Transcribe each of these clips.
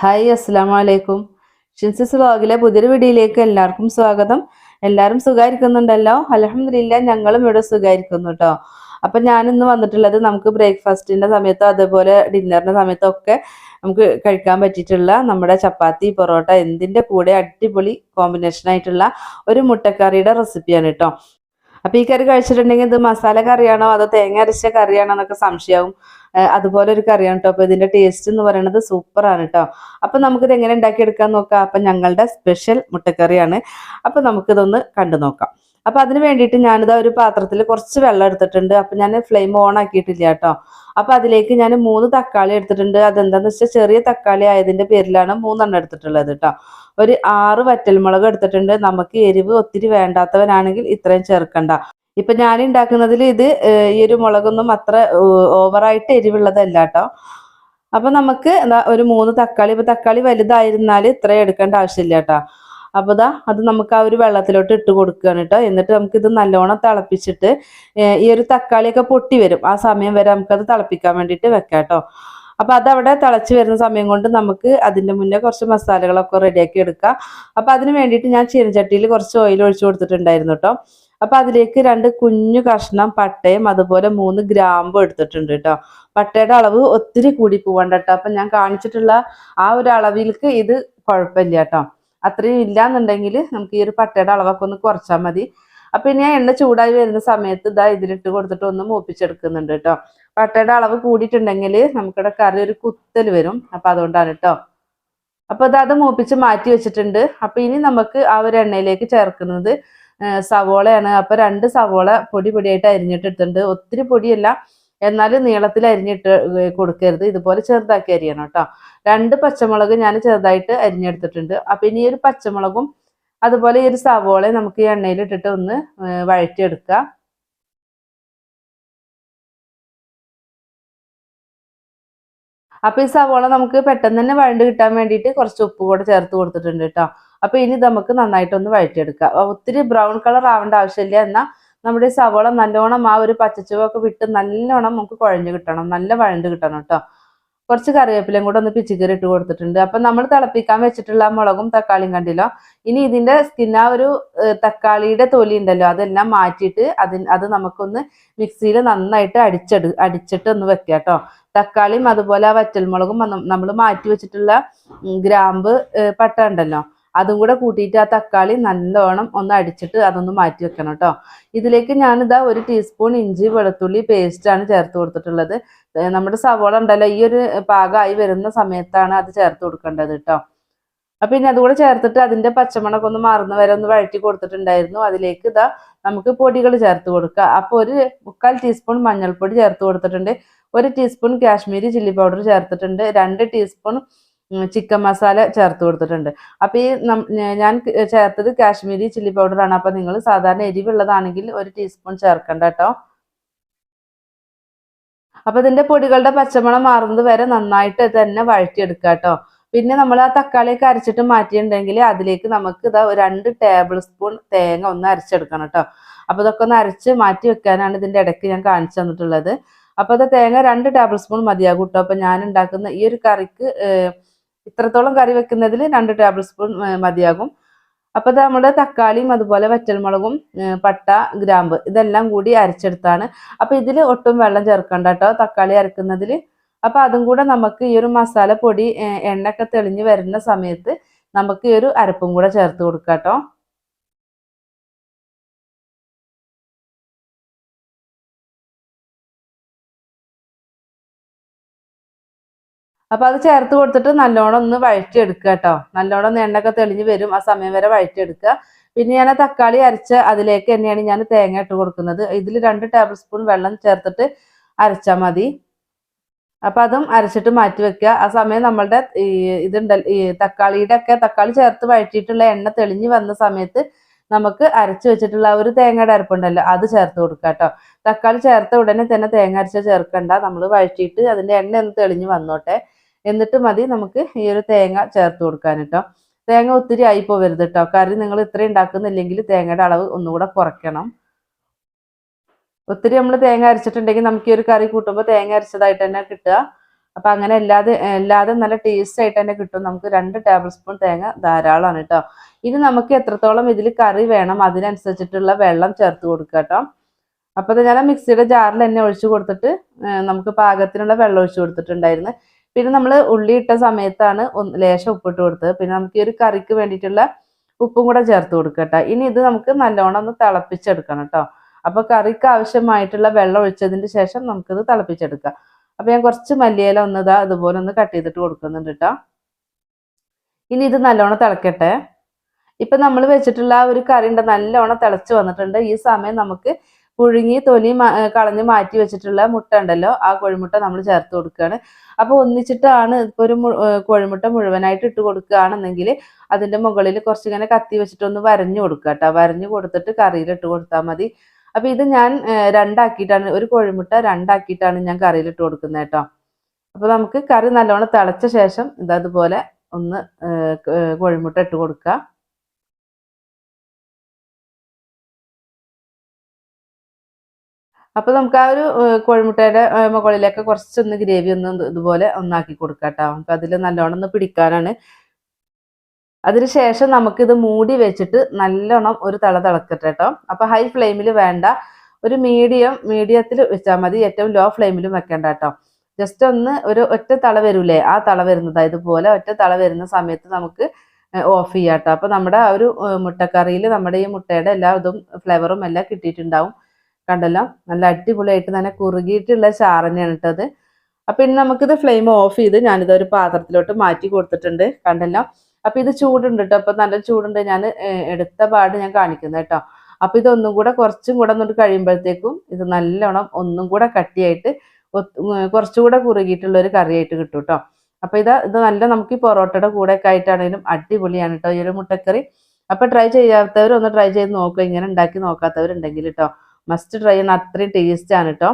Hi അസ്സാം വലൈക്കും ഷിൻസിസ് വ്ളോഗിലെ പുതിയൊരു വീഡിയോയിലേക്ക് എല്ലാവർക്കും സ്വാഗതം. എല്ലാവരും സുഖമായിരിക്കുന്നുണ്ടല്ലോ? അലഹമില്ല ഞങ്ങളും ഇവിടെ സുഖമായിരിക്കുന്നു കേട്ടോ അപ്പൊ ഞാൻ ഇന്ന് വന്നിട്ടുള്ളത് നമുക്ക് ബ്രേക്ക്ഫാസ്റ്റിന്റെ സമയത്തോ അതേപോലെ ഡിന്നറിന്റെ സമയത്തോ ഒക്കെ നമുക്ക് കഴിക്കാൻ പറ്റിയിട്ടുള്ള നമ്മുടെ ചപ്പാത്തി പൊറോട്ട എന്തിന്റെ കൂടെ അടിപൊളി കോമ്പിനേഷൻ ആയിട്ടുള്ള ഒരു മുട്ടക്കറിയുടെ റെസിപ്പിയാണ് കേട്ടോ അപ്പൊ ഈ കറി കഴിച്ചിട്ടുണ്ടെങ്കിൽ ഇത് മസാല കറിയാണോ അതോ തേങ്ങ അരച്ച കറിയാണോ എന്നൊക്കെ സംശയമാവും. ഏഹ് അതുപോലെ ഒരു കറിയാണ് കേട്ടോ അപ്പൊ ഇതിന്റെ ടേസ്റ്റ് എന്ന് പറയുന്നത് സൂപ്പർ ആണ് കേട്ടോ അപ്പൊ നമുക്കിത് എങ്ങനെ ഉണ്ടാക്കിയെടുക്കാൻ നോക്കാം? അപ്പൊ ഞങ്ങളുടെ സ്പെഷ്യൽ മുട്ടക്കറിയാണ്. അപ്പൊ നമുക്കിതൊന്ന് കണ്ടു നോക്കാം. അപ്പൊ അതിന് വേണ്ടിയിട്ട് ഞാനിതാ ഒരു പാത്രത്തിൽ കുറച്ച് വെള്ളം എടുത്തിട്ടുണ്ട്. അപ്പൊ ഞാൻ ഫ്ലെയിം ഓൺ ആക്കിയിട്ടില്ല കേട്ടോ അപ്പൊ അതിലേക്ക് ഞാൻ മൂന്ന് തക്കാളി എടുത്തിട്ടുണ്ട്. അതെന്താന്ന് വെച്ചാൽ ചെറിയ തക്കാളി ആയതിന്റെ പേരിലാണ് മൂന്നെണ്ണം എടുത്തിട്ടുള്ളത് കേട്ടോ ഒരു ആറ് വറ്റൽമുളക് എടുത്തിട്ടുണ്ട്. നമുക്ക് എരിവ് ഒത്തിരി വേണ്ടാത്തവനാണെങ്കിൽ ഇത്രയും ചേർക്കണ്ട. ഇപ്പൊ ഞാൻ ഉണ്ടാക്കുന്നതിൽ ഇത് ഈ ഒരു മുളകൊന്നും അത്ര ഓവറായിട്ട് എരിവുള്ളതല്ല കേട്ടോ അപ്പൊ നമുക്ക് എന്താ ഒരു മൂന്ന് തക്കാളി ഇപ്പൊ തക്കാളി വലുതായിരുന്നാൽ ഇത്രയും എടുക്കേണ്ട ആവശ്യമില്ല കേട്ടോ അപ്പൊ ഇതാ അത് നമുക്ക് ആ ഒരു വെള്ളത്തിലോട്ട് ഇട്ട് കൊടുക്കുകയാണ് കേട്ടോ എന്നിട്ട് നമുക്ക് ഇത് നല്ലോണം തിളപ്പിച്ചിട്ട് ഈ ഒരു തക്കാളിയൊക്കെ പൊട്ടി വരും. ആ സമയം വരെ നമുക്കത് തിളപ്പിക്കാൻ വേണ്ടിയിട്ട് വെക്കാം കേട്ടോ അപ്പൊ അതവിടെ തിളച്ച് വരുന്ന സമയം കൊണ്ട് നമുക്ക് അതിന്റെ മുന്നേ കുറച്ച് മസാലകളൊക്കെ റെഡിയാക്കി എടുക്കാം. അപ്പൊ അതിന് വേണ്ടിയിട്ട് ഞാൻ ചീനച്ചട്ടിയിൽ കുറച്ച് ഓയിൽ ഒഴിച്ചു കൊടുത്തിട്ടുണ്ടായിരുന്നു കേട്ടോ അപ്പൊ അതിലേക്ക് രണ്ട് കുഞ്ഞു കഷ്ണം പട്ടയും അതുപോലെ മൂന്ന് ഗ്രാമ്പും എടുത്തിട്ടുണ്ട് കേട്ടോ പട്ടയുടെ അളവ് ഒത്തിരി കൂടി പോവണ്ട കേട്ടോ അപ്പൊ ഞാൻ കാണിച്ചിട്ടുള്ള ആ ഒരു അളവിലേക്ക് ഇത് കുഴപ്പമില്ല കേട്ടോ അത്രയും ഇല്ലാന്നുണ്ടെങ്കിൽ നമുക്ക് ഈ ഒരു പട്ടയുടെ അളവൊക്കെ ഒന്ന് കുറച്ചാൽ മതി. അപ്പൊ ഇനി ആ എണ്ണ ചൂടായി വരുന്ന സമയത്ത് ഇതാ ഇതിലിട്ട് കൊടുത്തിട്ട് ഒന്ന് മൂപ്പിച്ചെടുക്കുന്നുണ്ട് കേട്ടോ പട്ടയുടെ അളവ് കൂടിയിട്ടുണ്ടെങ്കിൽ നമുക്കിവിടെ കറി ഒരു കുത്തൽ വരും. അപ്പൊ അതുകൊണ്ടാണ് കേട്ടോ അപ്പൊ ഇത് അത് മൂപ്പിച്ച് മാറ്റി വെച്ചിട്ടുണ്ട്. അപ്പൊ ഇനി നമുക്ക് ആ ഒരു എണ്ണയിലേക്ക് ചേർക്കുന്നത് സവോളയാണ്. അപ്പൊ രണ്ട് സവോള പൊടി പൊടിയായിട്ട് അരിഞ്ഞിട്ടിട്ടുണ്ട്. ഒത്തിരി പൊടിയല്ല എന്നാലും നീളത്തിൽ അരിഞ്ഞിട്ട് കൊടുക്കരുത്. ഇതുപോലെ ചെറുതാക്കി അരിയണം കേട്ടോ രണ്ട് പച്ചമുളക് ഞാൻ ചെറുതായിട്ട് അരിഞ്ഞെടുത്തിട്ടുണ്ട്. അപ്പൊ ഇനി ഒരു പച്ചമുളകും അതുപോലെ ഈ ഒരു സവോളയും നമുക്ക് ഈ എണ്ണയിലിട്ടിട്ട് ഒന്ന് വഴറ്റിയെടുക്കാം. അപ്പൊ ഈ സവോള നമുക്ക് പെട്ടെന്ന് തന്നെ വഴണ്ട് കിട്ടാൻ വേണ്ടിയിട്ട് കുറച്ച് ഉപ്പ് കൂടെ ചേർത്ത് കൊടുത്തിട്ടുണ്ട് കേട്ടോ. അപ്പൊ ഇനി നമുക്ക് നന്നായിട്ടൊന്ന് വഴറ്റിയെടുക്കാം. ഒത്തിരി ബ്രൗൺ കളർ ആവേണ്ട ആവശ്യമില്ല. എന്നാൽ നമ്മുടെ സവോള നല്ലോണം ആ ഒരു പച്ചച്ചുവൊക്കെ വിട്ട് നല്ലോണം നമുക്ക് കുഴഞ്ഞു കിട്ടണം. നല്ല വഴണ്ട് കിട്ടണം കേട്ടോ. കുറച്ച് കറിവേപ്പിലയും കൂടെ ഒന്ന് പിച്ചിക്കറി ഇട്ട് കൊടുത്തിട്ടുണ്ട്. അപ്പൊ നമ്മൾ തിളപ്പിക്കാൻ വെച്ചിട്ടുള്ള മുളകും തക്കാളിയും കണ്ടില്ലോ? ഇനി ഇതിന്റെ സ്കിൻ ആ ഒരു തക്കാളിയുടെ തൊലി ഉണ്ടല്ലോ അതെല്ലാം മാറ്റിയിട്ട് അതിന് അത് നമുക്കൊന്ന് മിക്സിയിൽ നന്നായിട്ട് അടിച്ചെടു അടിച്ചിട്ട് ഒന്ന് വെക്കാം കേട്ടോ തക്കാളിയും അതുപോലെ ആ വറ്റൽമുളകും നമ്മൾ മാറ്റി വെച്ചിട്ടുള്ള ഗ്രാമ്പ് പട്ട ഉണ്ടല്ലോ? അതും കൂടെ കൂട്ടിയിട്ട് ആ തക്കാളി നല്ലോണം ഒന്ന് അടിച്ചിട്ട് അതൊന്ന് മാറ്റി വെക്കണം കേട്ടോ. ഇതിലേക്ക് ഞാനിതാ ഒരു ടീസ്പൂൺ ഇഞ്ചി വെളുത്തുള്ളി പേസ്റ്റാണ് ചേർത്ത് കൊടുത്തിട്ടുള്ളത്. നമ്മുടെ സവോള ഉണ്ടല്ലോ ഈ ഒരു പാകമായി വരുന്ന സമയത്താണ് അത് ചേർത്ത് കൊടുക്കേണ്ടത് കേട്ടോ. അപ്പൊ ഇനി അതുകൂടെ ചേർത്തിട്ട് അതിന്റെ പച്ചമണക്ക് ഒന്ന് മാറുന്ന വരെ ഒന്ന് വഴറ്റി കൊടുത്തിട്ടുണ്ടായിരുന്നു. അതിലേക്ക് ഇതാ നമുക്ക് പൊടികൾ ചേർത്ത് കൊടുക്കുക. അപ്പൊ ഒരു മുക്കാൽ ടീസ്പൂൺ മഞ്ഞൾപ്പൊടി ചേർത്ത് കൊടുത്തിട്ടുണ്ട്. ഒരു ടീസ്പൂൺ കാശ്മീരി ചില്ലി പൗഡർ ചേർത്തിട്ടുണ്ട്. രണ്ട് ടീസ്പൂൺ ചിക്കൻ മസാല ചേർത്ത് കൊടുത്തിട്ടുണ്ട്. അപ്പൊ ഈ ഞാൻ ചേർത്തത് കാശ്മീരി ചില്ലി പൗഡർ ആണ് അപ്പൊ നിങ്ങൾ സാധാരണ എരിവുള്ളതാണെങ്കിൽ ഒരു ടീസ്പൂൺ ചേർക്കണ്ട കേട്ടോ അപ്പൊ ഇതിന്റെ പൊടികളുടെ പച്ചമണം മാറുന്നത് വരെ നന്നായിട്ട് തന്നെ വഴറ്റിയെടുക്കുക കേട്ടോ പിന്നെ നമ്മൾ ആ തക്കാളിയൊക്കെ അരച്ചിട്ട് മാറ്റിയിട്ടുണ്ടെങ്കിൽ അതിലേക്ക് നമുക്ക് ഇതാ രണ്ട് ടേബിൾ സ്പൂൺ തേങ്ങ ഒന്ന് അരച്ചെടുക്കണം കേട്ടോ അപ്പൊ ഇതൊക്കെ ഒന്ന് അരച്ച് മാറ്റി വെക്കാനാണ് ഇതിന്റെ ഇടയ്ക്ക് ഞാൻ കാണിച്ചു തന്നിട്ടുള്ളത്. അപ്പൊ അത് തേങ്ങ രണ്ട് ടേബിൾ സ്പൂൺ മതിയാകും കേട്ടോ അപ്പൊ ഞാൻ ഉണ്ടാക്കുന്ന ഈ ഒരു കറിക്ക് ഇത്രത്തോളം കറി വെക്കുന്നതിൽ രണ്ട് ടേബിൾ സ്പൂൺ മതിയാകും. അപ്പോൾ നമ്മുടെ തക്കാളിയും അതുപോലെ വറ്റൽമുളകും പട്ട ഗ്രാമ്പ് ഇതെല്ലാം കൂടി അരച്ചെടുത്താണ്. അപ്പോൾ ഇതിൽ ഒട്ടും വെള്ളം ചേർക്കണ്ട കേട്ടോ തക്കാളി അരക്കുന്നതിൽ അപ്പോൾ അതും കൂടെ നമുക്ക് ഈ ഒരു മസാല പൊടി എണ്ണയൊക്കെ തെളിഞ്ഞ് വരുന്ന സമയത്ത് നമുക്ക് ഈ ഒരു അരപ്പും കൂടെ ചേർത്ത് കൊടുക്കാം കേട്ടോ. അപ്പൊ അത് ചേർത്ത് കൊടുത്തിട്ട് നല്ലോണം ഒന്ന് വഴറ്റിയെടുക്കുക കേട്ടോ. നല്ലോണം ഒന്ന് എണ്ണയൊക്കെ തെളിഞ്ഞ് വരും. ആ സമയം വരെ വഴറ്റിയെടുക്കുക. പിന്നെ ഞാൻ തക്കാളി അരച്ച് അതിലേക്ക് തന്നെയാണ് ഞാൻ തേങ്ങ ഇട്ട് കൊടുക്കുന്നത്. ഇതിൽ രണ്ട് ടേബിൾ സ്പൂൺ വെള്ളം ചേർത്തിട്ട് അരച്ചാൽ മതി. അപ്പൊ അതും അരച്ചിട്ട് മാറ്റി വെക്കുക. ആ സമയം നമ്മളുടെ ഈ ഇതുണ്ട് ഈ തക്കാളിയുടെ ഒക്കെ തക്കാളി ചേർത്ത് വഴറ്റിയിട്ടുള്ള എണ്ണ തെളിഞ്ഞ് വന്ന സമയത്ത് നമുക്ക് അരച്ച് വെച്ചിട്ടുള്ള ഒരു തേങ്ങയുടെ അരപ്പുണ്ടല്ലോ അത് ചേർത്ത് കൊടുക്കുക കേട്ടോ. തക്കാളി ചേർത്ത ഉടനെ തന്നെ തേങ്ങ അരച്ച ചേർക്കണ്ട. നമ്മൾ വഴറ്റിയിട്ട് അതിന്റെ എണ്ണ ഒന്ന് തെളിഞ്ഞ് വന്നോട്ടെ. എന്നിട്ട് മതി നമുക്ക് ഈ ഒരു തേങ്ങ ചേർത്ത് കൊടുക്കാൻ കേട്ടോ തേങ്ങ ഒത്തിരി ആയി പോവരുത് കേട്ടോ കറി നിങ്ങൾ ഇത്രയും ഉണ്ടാക്കുന്നില്ലെങ്കിൽ തേങ്ങയുടെ അളവ് ഒന്നുകൂടെ കുറയ്ക്കണം. ഒത്തിരി നമ്മൾ തേങ്ങ അരച്ചിട്ടുണ്ടെങ്കിൽ നമുക്ക് ഈ ഒരു കറി കൂട്ടുമ്പോൾ തേങ്ങ അരച്ചതായിട്ട് തന്നെ കിട്ടുക. അപ്പൊ അങ്ങനെ അല്ലാതെ അല്ലാതെ നല്ല ടേസ്റ്റ് ആയിട്ട് തന്നെ കിട്ടും. നമുക്ക് രണ്ട് ടേബിൾ സ്പൂൺ തേങ്ങ ധാരാളമാണ് കേട്ടോ ഇനി നമുക്ക് എത്രത്തോളം ഇതിൽ കറി വേണം അതിനനുസരിച്ചിട്ടുള്ള വെള്ളം ചേർത്ത് കൊടുക്കുക കേട്ടോ അപ്പോൾ ഞാൻ മിക്സിയുടെ ജാറിൽ തന്നെ ഒഴിച്ചു കൊടുത്തിട്ട് നമുക്ക് പാകത്തിനുള്ള വെള്ളം ഒഴിച്ചു കൊടുത്തിട്ടുണ്ടായിരുന്നു. പിന്നെ നമ്മൾ ഉള്ളി ഇട്ട സമയത്താണ് ലേശം ഉപ്പിട്ട് കൊടുത്തത്. പിന്നെ നമുക്ക് ഈ ഒരു കറിക്ക് വേണ്ടിയിട്ടുള്ള ഉപ്പും കൂടെ ചേർത്ത് കൊടുക്കട്ടെ ഇനി ഇത് നമുക്ക് നല്ലോണം ഒന്ന് തിളപ്പിച്ചെടുക്കണം കേട്ടോ അപ്പോൾ കറിക്ക് ആവശ്യമായിട്ടുള്ള വെള്ളം ഒഴിച്ചതിന് ശേഷം നമുക്കിത് തിളപ്പിച്ചെടുക്കാം. അപ്പോൾ ഞാൻ കുറച്ച് മല്ലിയില ഒന്ന് ഇതാ ഇതുപോലെ ഒന്ന് കട്ട് ചെയ്തിട്ട് കൊടുക്കുന്നുണ്ട് കേട്ടോ ഇനി ഇത് നല്ലോണം തിളക്കട്ടെ. ഇപ്പൊ നമ്മൾ വെച്ചിട്ടുള്ള ആ ഒരു കറി ഉണ്ട് നല്ലോണം തിളച്ച് വന്നിട്ടുണ്ട്. ഈ സമയം നമുക്ക് പുഴുങ്ങി തൊലി കളഞ്ഞ് മാറ്റി വെച്ചിട്ടുള്ള മുട്ട ഉണ്ടല്ലോ ആ കോഴിമുട്ട നമ്മൾ ചേർത്ത് കൊടുക്കുകയാണ് അപ്പോൾ ഒന്നിച്ചിട്ടാണ് ഇപ്പോൾ ഒരു കോഴിമുട്ട മുഴുവനായിട്ട് ഇട്ട് കൊടുക്കുകയാണെന്നെങ്കിൽ അതിന്റെ മുകളിൽ കുറച്ചിങ്ങനെ കത്തി വെച്ചിട്ടൊന്ന് വരഞ്ഞു കൊടുക്കുക കേട്ടോ. വരഞ്ഞു കൊടുത്തിട്ട് കറിയിൽ ഇട്ട് കൊടുത്താൽ മതി. അപ്പൊ ഇത് ഞാൻ രണ്ടാക്കിയിട്ടാണ് ഒരു കോഴിമുട്ട രണ്ടാക്കിയിട്ടാണ് ഞാൻ കറിയിൽ ഇട്ട് കൊടുക്കുന്നത് കേട്ടോ. അപ്പൊ നമുക്ക് കറി നല്ലോണം തിളച്ച ശേഷം ഇതാ അതുപോലെ ഒന്ന് കോഴിമുട്ട ഇട്ട് കൊടുക്കുക. അപ്പൊ നമുക്ക് ആ ഒരു കോഴിമുട്ടയുടെ മുകളിലേക്ക് കുറച്ചൊന്ന് ഗ്രേവി ഒന്ന് ഇതുപോലെ ഒന്നാക്കി കൊടുക്കാം കേട്ടോ നമുക്ക് അതിൽ നല്ലോണം ഒന്ന് പിടിക്കാനാണ്. അതിനുശേഷം നമുക്കിത് മൂടി വെച്ചിട്ട് നല്ലോണം ഒരു തള തിളക്കട്ടെ കേട്ടോ അപ്പൊ ഹൈ ഫ്ലെയിമിൽ വേണ്ട. ഒരു മീഡിയം മീഡിയത്തിൽ വെച്ചാൽ മതി. ഏറ്റവും ലോ ഫ്ലെയിമിലും വെക്കേണ്ട കേട്ടോ ജസ്റ്റ് ഒന്ന് ഒരു ഒറ്റ തള വരൂലേ? ആ തള വരുന്നത്. ഇതുപോലെ ഒറ്റ തള വരുന്ന സമയത്ത് നമുക്ക് ഓഫ് ചെയ്യാം കേട്ടോ അപ്പൊ നമ്മുടെ ആ ഒരു മുട്ടക്കറിയിൽ നമ്മുടെ ഈ മുട്ടയുടെ എല്ലാ ഇതും ഫ്ലേവറും എല്ലാം കിട്ടിയിട്ടുണ്ടാവും. കണ്ടല്ലോ? നല്ല അടിപൊളിയായിട്ട് തന്നെ കുറുകിയിട്ടുള്ള ചാറന്നെയാണ് ഇട്ടത്. അപ്പൊ ഇനി നമുക്കിത് ഫ്ലെയിം ഓഫ് ചെയ്ത് ഞാനിത് ഒരു പാത്രത്തിലോട്ട് മാറ്റി കൊടുത്തിട്ടുണ്ട്. കണ്ടല്ലോ? അപ്പൊ ഇത് ചൂടുണ്ട് കേട്ടോ അപ്പൊ നല്ല ചൂടുണ്ട്. ഞാൻ എടുത്ത പാട് ഞാൻ കാണിക്കുന്നത് കേട്ടോ. അപ്പൊ ഇതൊന്നും കൂടെ കുറച്ചും കൂടെ ഒന്നിട്ട് കഴിയുമ്പോഴത്തേക്കും ഇത് നല്ലോണം ഒന്നും കൂടെ കട്ടിയായിട്ട് കുറച്ചും കൂടെ കുറച്ചുകൂടെ കുറുകിയിട്ടുള്ള ഒരു കറിയായിട്ട് കിട്ടും കേട്ടോ അപ്പൊ ഇത് ഇത് നല്ല നമുക്ക് ഈ പൊറോട്ടയുടെ കൂടെ ഒക്കെ ആയിട്ടാണെങ്കിലും അടിപൊളിയാണ് കേട്ടോ ഈ ഒരു മുട്ടക്കറി. അപ്പൊ ട്രൈ ചെയ്യാത്തവർ ഒന്ന് ട്രൈ ചെയ്ത് നോക്കുക ഇങ്ങനെ ഉണ്ടാക്കി നോക്കാത്തവരുണ്ടെങ്കിൽ കേട്ടോ മസ്റ്റ് ട്രൈ ചെയ്യണം അത്രയും ടേസ്റ്റ് ആണ് കേട്ടോ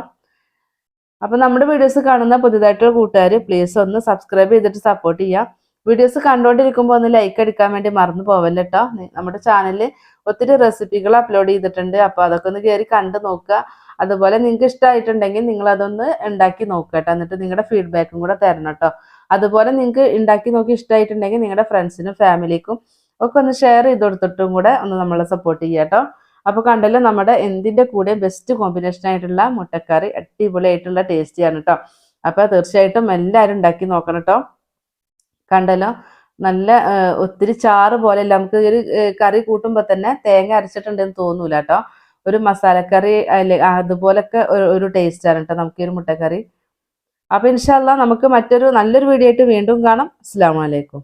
അപ്പോൾ നമ്മുടെ വീഡിയോസ് കാണുന്ന പുതിയതായിട്ടുള്ള കൂട്ടുകാർ പ്ലീസ് ഒന്ന് സബ്സ്ക്രൈബ് ചെയ്തിട്ട് സപ്പോർട്ട് ചെയ്യുക വീഡിയോസ് കണ്ടുകൊണ്ടിരിക്കുമ്പോൾ ഒന്ന് ലൈക്ക് അടിക്കാൻ വേണ്ടി മറന്നു പോവല്ല കേട്ടോ നമ്മുടെ ചാനലിൽ ഒത്തിരി റെസിപ്പികൾ അപ്ലോഡ് ചെയ്തിട്ടുണ്ട്. അപ്പോൾ അതൊക്കെ ഒന്ന് കയറി കണ്ടു നോക്കുക. അതുപോലെ നിങ്ങൾക്ക് ഇഷ്ടമായിട്ടുണ്ടെങ്കിൽ നിങ്ങൾ അതൊന്ന് ഉണ്ടാക്കി നോക്കുക കേട്ടോ എന്നിട്ട് നിങ്ങളുടെ ഫീഡ്ബാക്കും കൂടെ തരണം കേട്ടോ അതുപോലെ നിങ്ങൾക്ക് ഉണ്ടാക്കി നോക്കി ഇഷ്ടമായിട്ടുണ്ടെങ്കിൽ നിങ്ങളുടെ ഫ്രണ്ട്സിനും ഫാമിലിക്കും ഒക്കെ ഒന്ന് ഷെയർ ചെയ്ത് കൊടുത്തിട്ടും കൂടെ ഒന്ന് നമ്മളെ സപ്പോർട്ട് ചെയ്യാം കേട്ടോ അപ്പോൾ കണ്ടല്ലോ നമ്മുടെ എന്തിന്റെ കൂടെ ബെസ്റ്റ് കോമ്പിനേഷൻ ആയിട്ടുള്ള മുട്ടക്കറി അടിപൊളിയായിട്ടുള്ള ടേസ്റ്റിയാണ് കേട്ടോ അപ്പോൾ തീർച്ചയായിട്ടും എല്ലാവരും ഉണ്ടാക്കി നോക്കണം കേട്ടോ കണ്ടല്ലോ നല്ല ഒത്തിരി ചാറ് പോലെ അല്ല നമുക്ക് ഒരു കറി കൂട്ടുമ്പോൾ തന്നെ തേങ്ങ അരച്ചിട്ടുണ്ടെന്ന് തോന്നൂല കേട്ടോ ഒരു മസാലക്കറി അല്ലെ അതുപോലൊക്കെ ഒരു- ഒരു ടേസ്റ്റ് ആണ് കേട്ടോ നമുക്ക് ഈ ഒരു മുട്ടക്കറി. അപ്പൊ ഇൻഷാല്ല നമുക്ക് മറ്റൊരു നല്ലൊരു വീഡിയോ ആയിട്ട് വീണ്ടും കാണാം. അസ്സാം വലൈക്കും